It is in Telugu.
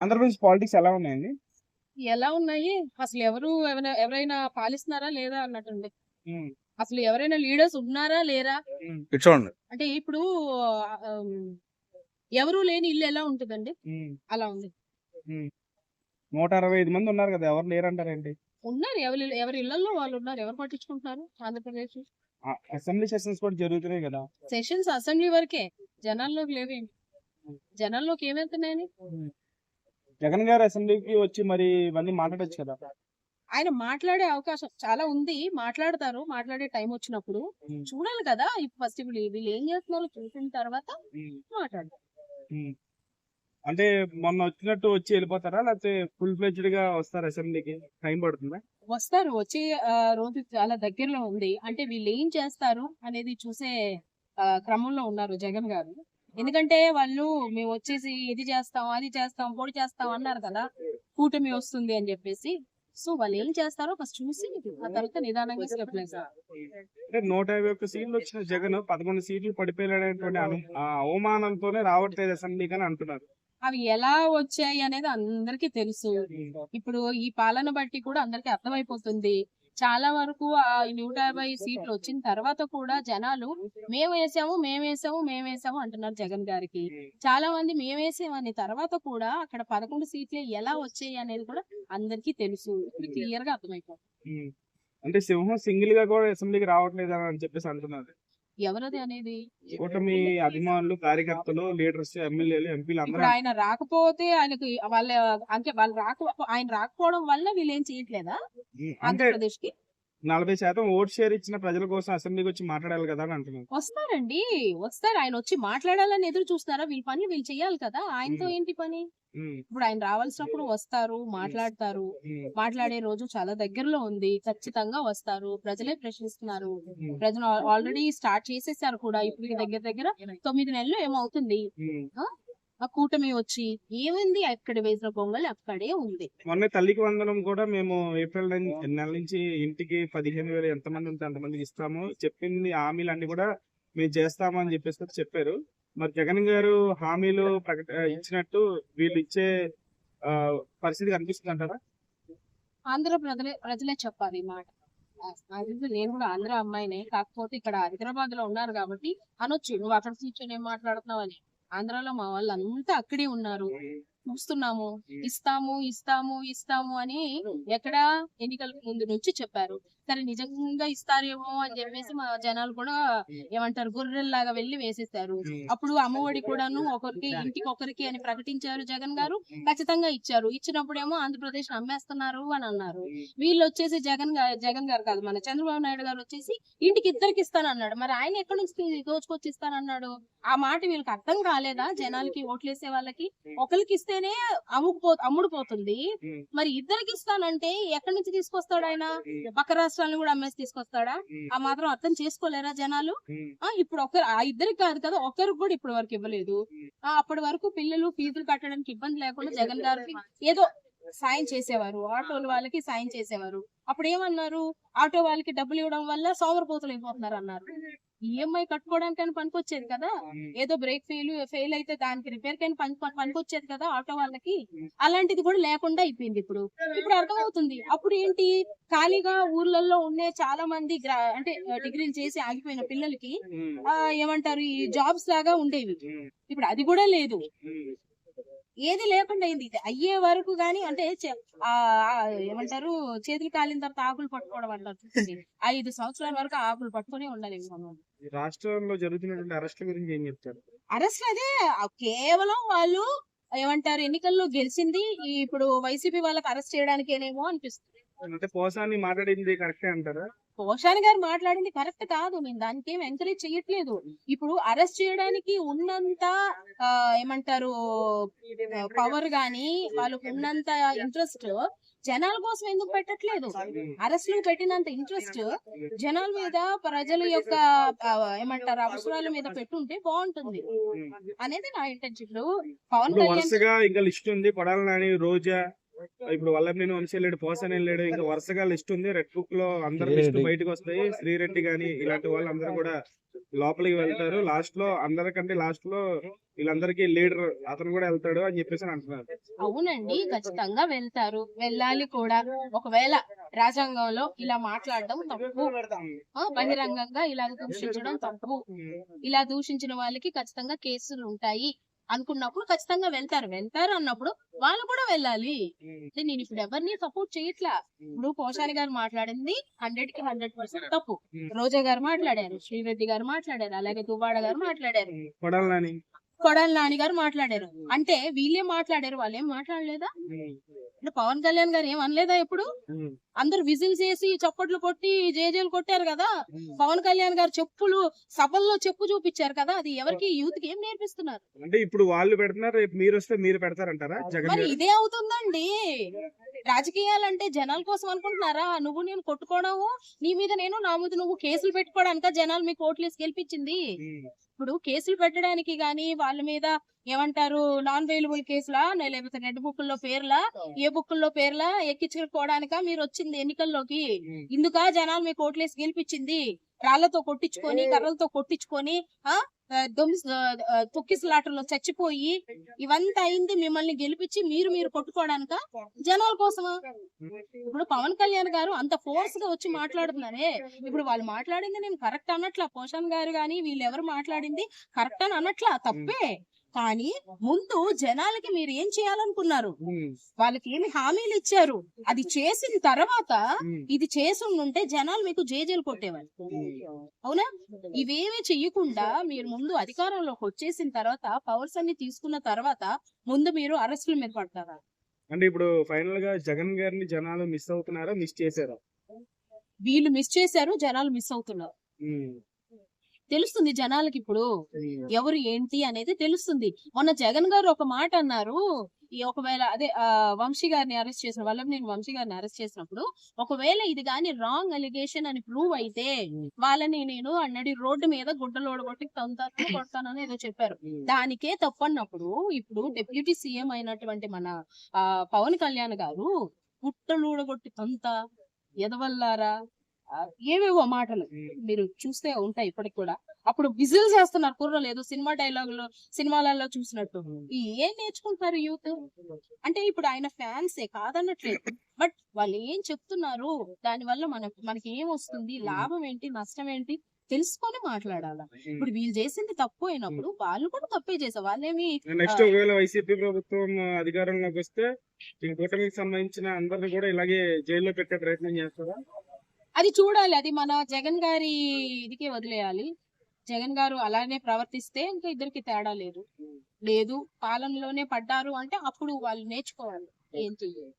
ఆంధ్రప్రదేశ్ పాలిటిక్స్ ఎలా ఉన్నాయండి? ఎలా ఉన్నాయి? అసలు ఎవరు ఎవరైనా పాలిస్తున్నారా లేదా అన్నట్టుంది ఉమ్, అసలు ఎవరైనా లీడర్స్ ఉన్నారా లేరా? అంటే ఇప్పుడు ఎవరు లేని ఇల్లు ఎలా ఉంటుందండి? అలా ఉంది. నూట అరవై ఐదు మంది ఉన్నారు కదా ఎవరు లేరంటారేంటి? ఉన్నారు. ఎవరి ఎవరి ఇళ్ళలో వాళ్ళు ఉన్నారు. ఎవరు పట్టించుకుంటున్నారు ఆంధ్రప్రదేశ్? అసెంబ్లీ సెషన్స్ కూడా జరుగుతున్నాయి కదా. సెషన్స్ అసెంబ్లీ వరకే. జనాల్లోకి లేవేమి జనాల్లోకి ఏమవుతున్నాయని జగన్ గారు అసెంబ్లీకి వచ్చి మరి ఇవన్నీ మాట్లాడొచ్చు కదా. ఆయన మాట్లాడే అవకాశం చాలా ఉంది. మాట్లాడతారు. మాట్లాడే టైం వచ్చినప్పుడు చూడాలి కదా. ఫస్ట్ ఇప్పుడు వీళ్ళు ఏం చేస్తున్నారో చూసిన తర్వాత మాట్లాడతారు. అంటే మొన్న వచ్చినట్టు వచ్చి వెళ్ళిపోతారా? లేకపోతే ఫుల్ ఫ్లెడ్జ్డ్గా వస్తారా అసెంబ్లీకి? టైం పడుతుందా? వస్తారు. వచ్చే రోజు చాలా దగ్గరలో ఉంది. అంటే వీళ్ళు ఏం చేస్తారు అనేది చూసే క్రమంలో ఉన్నారు జగన్ గారు. ఎందుకంటే వాళ్ళు మేము వచ్చేసి ఇది చేస్తాం అది చేస్తాం పొడి చేస్తాం అన్నారు కదా కూటమి వస్తుంది అని చెప్పేసి. సో వాళ్ళు ఏం చేస్తారో ఫస్ట్ చూసి ఆ తర్వాత నిదానంగా వేస్తారు. అంటే నూట యాభై ఒక్క సీట్లు వచ్చిన జగన్ పదకొండు సీట్లు ఆ అవమానంతోనే రావట్లేదు అసెంబ్లీకి అని అంటున్నారు. అవి ఎలా వచ్చాయి అనేది అందరికీ తెలుసు. ఇప్పుడు ఈ పాలన బట్టి కూడా అందరికీ అర్థమైపోతుంది. చాలా వరకు ఆ నూట యాభై సీట్లు వచ్చిన తర్వాత కూడా జనాలు మేము వేసాము మేము వేసాము మేము వేసాము అంటున్నారు జగన్ గారికి. చాలా మంది మేము వేసామని తర్వాత కూడా అక్కడ పదకొండు సీట్లు ఎలా వచ్చాయి అనేది కూడా అందరికీ తెలుసు. ఇప్పుడు క్లియర్గా అర్థమైపోతుంది. అంటే సింహం సింగిల్గా కూడా అసెంబ్లీకి రావట్లేదు అని చెప్పేసి అంటున్నారు. ఎవరది అనేది? కూటమి అభిమానులు కార్యకర్తలు లీడర్స్ ఎమ్మెల్యేలు ఎంపీలు ఇప్పుడు అందరూ ఆయన రాకపోతే ఆయనకి వాళ్ళ అంటే వాళ్ళు రాక ఆయన రాకపోవడం వల్ల వీళ్ళు ఏం చేయట్లేదా? ఆంధ్రప్రదేశ్కి నలభై శాతం ఓట్ షేర్ ఇచ్చిన ప్రజల కోసం అసెంబ్లీకి వచ్చి మాట్లాడాలి కదా అని అంటున్నారు వస్తారండి వస్తారు. ఆయన వచ్చి మాట్లాడాలని ఎదురు చూస్తారా వీళ్ళ పనులు వీళ్ళు చెయ్యాలి కదా. ఆయనతో. ఏంటి పని? ఇప్పుడు ఆయన రావాల్సినప్పుడు వస్తారు మాట్లాడతారు. మాట్లాడే రోజు చాలా దగ్గరలో ఉంది. ఖచ్చితంగా వస్తారు. ప్రజలే ప్రశ్నిస్తున్నారు. ప్రజలు ఆల్రెడీ స్టార్ట్ చేసేసారు కూడా. ఇప్పుడు దగ్గర దగ్గర తొమ్మిది నెలలు ఏమవుతుంది. ఆ కూటమి వచ్చి ఏముంది? అక్కడ వేసిన పొంగల్ అక్కడే ఉంది. మొన్న తల్లికి వందనం కూడా మేము ఏప్రిల్ నెల నెల నుంచి ఇంటికి పదిహేను వేలు ఎంతమంది ఉంటే అంతమందికి ఇస్తాము. చెప్పింది హామీలు అన్ని కూడా మేము చేస్తాము అని చెప్పేసి చెప్పారు. మరి జగన్ గారు హామీలు ప్రకట ఇచ్చినట్టు వీళ్ళు ఇచ్చే ఆ, పరిస్థితి కనిపిస్తుంది అంటారా? ఆంధ్ర ప్రజలే ప్రజలే చెప్పాలి మాట. నేను కూడా ఆంధ్ర అమ్మాయినే. కాకపోతే ఇక్కడ హైదరాబాద్లో ఉన్నారు కాబట్టి అనొచ్చు. నువ్వు అక్కడ కూర్చొని ఏం మాట్లాడుతున్నావు అని ఆంధ్రాలో మా వాళ్ళు అంతా అక్కడే ఉన్నారు. చూస్తున్నాము. ఇస్తాము ఇస్తాము ఇస్తాము అని ఎక్కడ ఎన్నికల ముందు నుంచి చెప్పారు. సరే నిజంగా ఇస్తారేమో అని చెప్పేసి మా జనాలు కూడా ఏమంటారు గొర్రెల్లాగా వెళ్ళి వేసేసారు అప్పుడు అమ్మఒడి కూడాను ఒకరికి ఇంటికి ఒకరికి అని ప్రకటించారు జగన్ గారు. ఖచ్చితంగా ఇచ్చారు. ఇచ్చినప్పుడేమో ఆంధ్రప్రదేశ్ అమ్మేస్తున్నారు అని అన్నారు. వీళ్ళు వచ్చేసి జగన్ జగన్ గారు కాదు మన చంద్రబాబు నాయుడు గారు వచ్చేసి ఇంటికి ఇద్దరికి ఇస్తానన్నాడు. మరి ఆయన ఎక్కడి నుంచి దోచుకొచ్చి ఇస్తానన్నాడు? ఆ మాట వీళ్ళకి అర్థం కాలేదా? జనాలకి ఓట్లేసే వాళ్ళకి? ఒకరికి ఇస్తేనే అమ్ముకుపో అమ్ముడు పోతుంది మరి ఇద్దరికి ఇస్తానంటే ఎక్కడి నుంచి తీసుకొస్తాడు ఆయన? పక్క రాష్ట్రాలను కూడా అమ్మేసి తీసుకొస్తాడా? ఆ మాత్రం అర్థం చేసుకోలేరా జనాలు? ఆ ఇప్పుడు ఒకరు ఆ ఇద్దరికి కాదు కదా ఒకరికి కూడా ఇప్పటి వరకు ఇవ్వలేదు. ఆ అప్పటి వరకు పిల్లలు ఫీజులు కట్టడానికి ఇబ్బంది లేకుండా జగన్ గారికి ఏదో సాయం చేసేవారు ఆటోల వాళ్ళకి సాయం చేసేవారు. అప్పుడు ఏమన్నారు? ఆటో వాళ్ళకి డబ్బులు ఇవ్వడం వల్ల సోమరపోతులు అయిపోతున్నారు అన్నారు ఈఎంఐ కట్టుకోవడానికి అని పనికొచ్చేది కదా? ఏదో బ్రేక్ ఫెయిల్ ఫెయిల్ అయితే దానికి రిపేర్ కని పని పని- పనికొచ్చేది కదా ఆటో వాళ్ళకి? అలాంటిది కూడా లేకుండా అయిపోయింది ఇప్పుడు. ఇప్పుడు అర్థమవుతుంది. అప్పుడు ఏంటి? ఖాళీగా ఊర్లలో ఉండే చాలా మంది అంటే డిగ్రీలు చేసి ఆగిపోయిన పిల్లలకి ఏమంటారు? ఈ జాబ్స్ లాగా ఉండేవి. ఇప్పుడు అది కూడా లేదు. ఏది లేకుండా అయింది. ఇది అయ్యే వరకు గానీ అంటే ఏమంటారు చేతులు కాలిన తర్వాత ఆకులు పట్టుకోవడం అంటారు. ఐదు సంవత్సరాల వరకు ఆకులు పట్టుకునే ఉండాలి రాష్ట్రంలో జరుగుతున్నటువంటి అరెస్ట్ల గురించి ఏం చెప్తారు? అరెస్ట్ అదే కేవలం వాళ్ళు ఏమంటారు? ఎన్నికల్లో గెలిచింది. ఇప్పుడు వైసీపీ వాళ్ళకి అరెస్ట్ చేయడానికేనేమో అనిపిస్తుంది. అంటే పోసాని మాట్లాడింది కరెక్టే అంటారా? పోషాని గారు మాట్లాడింది కరెక్ట్ కాదు. నేను దానికి ఏం ఎంకరేజ్ చేయట్లేదు. ఇప్పుడు అరెస్ట్ చేయడానికి ఉన్నంత ఏమంటారు పవర్ గాని వాళ్ళకు ఉన్నంత ఇంట్రెస్ట్ జనాల కోసం ఎందుకు పెట్టట్లేదు? అరెస్టులు పెట్టినంత ఇంట్రెస్ట్ జనాల మీద ప్రజల యొక్క ఏమంటారు అవసరాల మీద పెట్టుంటే బాగుంటుంది. అనేది నా ఇంటెన్షన్ పవన్ కళ్యాణ్ ఇంకా లిస్ట్ ఉంది. కొడాలి నాని రోజా ఇప్పుడు వల్లభనేని వంశీ వెళ్ళాడు పోసాని వెళ్ళాడు ఇంకా వరుసగా లిస్ట్ ఉంది. రెడ్ బుక్లో అందరు లిస్ట్. బయటకు వస్తాయి. శ్రీరెడ్డి గాని ఇలాంటి వాళ్ళు అందరూ కూడా లోపలికి వెళ్తారు. లాస్ట్లో అందరికంటే లాస్ట్లో వీళ్ళందరికీ లీడర్ అతను కూడా వెళ్తాడు అని చెప్పేసి అంటున్నారు. అవునండి ఖచ్చితంగా వెళ్తారు. వెళ్ళాలి కూడా. ఒకవేళ రాజ్యాంగంలో ఇలా మాట్లాడడం తప్పు బహిరంగంగా ఇలా దూషించడం తప్పు. ఇలా దూషించిన వాళ్ళకి ఖచ్చితంగా కేసులు ఉంటాయి. అనుకున్నప్పుడు ఖచ్చితంగా వెళ్తారు. వెళ్తారు అన్నప్పుడు వాళ్ళు కూడా వెళ్ళాలి. అంటే నేను ఇప్పుడు ఎవరిని సపోర్ట్ చేయట్లా? ఇప్పుడు పోషాని గారు మాట్లాడింది హండ్రెడ్కి హండ్రెడ్ పర్సెంట్ తప్పు. రోజా గారు మాట్లాడారు శ్రీరెడ్డి గారు మాట్లాడారు అలాగే దువ్వాడ గారు మాట్లాడారు. కొడాలి నాని. గారు మాట్లాడారు. అంటే వీళ్ళే మాట్లాడారు వాళ్ళేం మాట్లాడలేదా? అంటే పవన్ కళ్యాణ్ గారు ఏం అనలేదా ఎప్పుడు? అందరు విజిల్స్ వేసి చప్పట్లు కొట్టి జేజేలు కొట్టారు కదా. పవన్ కళ్యాణ్ గారు చెప్పులు సభల్లో చెప్పు చూపించారు కదా. అది ఎవరికి యూత్కి ఏం నేర్పిస్తున్నారు? అంటే ఇప్పుడు వాళ్ళు పెడుతున్నారు మీరు వస్తే మీరు పెడతారంటారా జగన్ మరి? ఇదే అవుతుందండి. రాజకీయాలంటే జనాల కోసం అనుకుంటున్నారా? నువ్వు నేను కొట్టుకోవడము నీ మీద నేను నా మీద నువ్వు కేసులు పెట్టుకోవడానిక జనాలు మీకు ఓట్లేసి గెలిపించింది. ఇప్పుడు కేసులు పెట్టడానికి గానీ వాళ్ళ మీద ఏమంటారు? నాన్ అవైలబుల్ కేసులా లేకపోతే రెడ్ బుక్కుల్లో పేర్లా? ఏ బుక్కుల్లో పేర్లా? ఎక్కించుకోవడానిక? మీరు వచ్చింది ఎన్నికల్లోకి. ఇందుక? జనాలు మీకు ఓట్లేసి గెలిపించింది. రాళ్ళతో కొట్టించుకొని కర్రలతో కొట్టించుకొని ఆ? తొక్కిసలాటలో చచ్చిపోయి ఇవంతా అయింది మిమ్మల్ని గెలిపించి మీరు మీరు కొట్టుకోవడానిక? జనాల కోసమా? ఇప్పుడు పవన్ కళ్యాణ్ గారు అంత ఫోర్స్గా వచ్చి మాట్లాడుతున్నారే. ఇప్పుడు వాళ్ళు మాట్లాడింది నేను కరెక్ట్ అనట్లా పోషణ్ గారు గాని వీళ్ళు ఎవరు మాట్లాడింది? కరెక్ట్ అని అనట్లా తప్పే. కానీ ముందు జనాలకి మీరు ఏం చేయాలనుకున్నారు. వాళ్ళకి ఏమి హామీలు ఇచ్చారు? అది చేసిన తర్వాత. ఇది చేసి ఉంటే జనాలు మీకు జేజేలు కొట్టేవాళ్ళు. అవునా? ఇవేమీ చెయ్యకుండా మీరు ముందు అధికారంలోకి వచ్చేసిన తర్వాత పవర్స్ అన్ని తీసుకున్న తర్వాత ముందు మీరు అరెస్టుల మీద పడతారా? అంటే ఇప్పుడు ఫైనల్గా జగన్ గారిని జనాలు మిస్ అవుతున్నారా మిస్ చేశారా? వీళ్ళు మిస్ చేశారు జనాలు మిస్ అవుతున్నారు. తెలుస్తుంది జనాలకి ఇప్పుడు. ఎవరు ఏంటి అనేది తెలుస్తుంది. మొన్న జగన్ గారు ఒక మాట అన్నారు. ఈ ఒకవేళ అదే వంశీ గారిని అరెస్ట్ చేసిన వల్ల నేను వంశీ గారిని అరెస్ట్ చేసినప్పుడు ఒకవేళ ఇది గాని రాంగ్ అలిగేషన్ అని ప్రూవ్ అయితే వాళ్ళని నేను అన్నది రోడ్డు మీద గుడ్డలు ఓడగొట్టి తంతాను కొడతానని ఏదో చెప్పారు. దానికే తప్పన్నప్పుడు ఇప్పుడు డిప్యూటీ సీఎం అయినటువంటి మన ఆ పవన్ కళ్యాణ్ గారు గుట్టలు ఊడగొట్టి తంత ఎదవల్లారా? ఏవేవో మాటలు. మీరు చూస్తే ఉంటాయి ఇప్పటికి కూడా. అప్పుడు విజిల్స్ వేస్తున్నారు కుర్రలు ఏదో సినిమా డైలాగులు సినిమాలలో చూసినట్టు. ఏం నేర్చుకుంటారు యూత్? అంటే ఇప్పుడు ఆయన ఫ్యాన్సే కాదన్నట్లేదు బట్ వాళ్ళు ఏం చెప్తున్నారు? దాని వల్ల మన మనకి ఏం వస్తుంది? లాభం ఏంటి? నష్టం ఏంటి? తెలుసుకొని మాట్లాడాలి. ఇప్పుడు వీళ్ళు చేసింది తప్పు అయినప్పుడు వాళ్ళు కూడా తప్పే చేశారు. వాళ్ళేమి నెక్స్ట్ ఒకవేళ వైసీపీ ప్రభుత్వం అధికారంలోకి వస్తే ఈ కూటమికి సంబంధించిన అందరిని కూడా ఇలాగే జైల్లో పెట్టే ప్రయత్నం చేస్తారా? అది చూడాలి. అది మన జగన్ గారి ఇదికే వదిలేయాలి. జగన్ గారు అలానే ప్రవర్తిస్తే ఇంకా ఇద్దరికి తేడా లేదు. లేదు పాలనలోనే పడ్డారు అంటే అప్పుడు వాళ్ళు నేర్చుకోవాలి. ఏం చెయ్యాలి?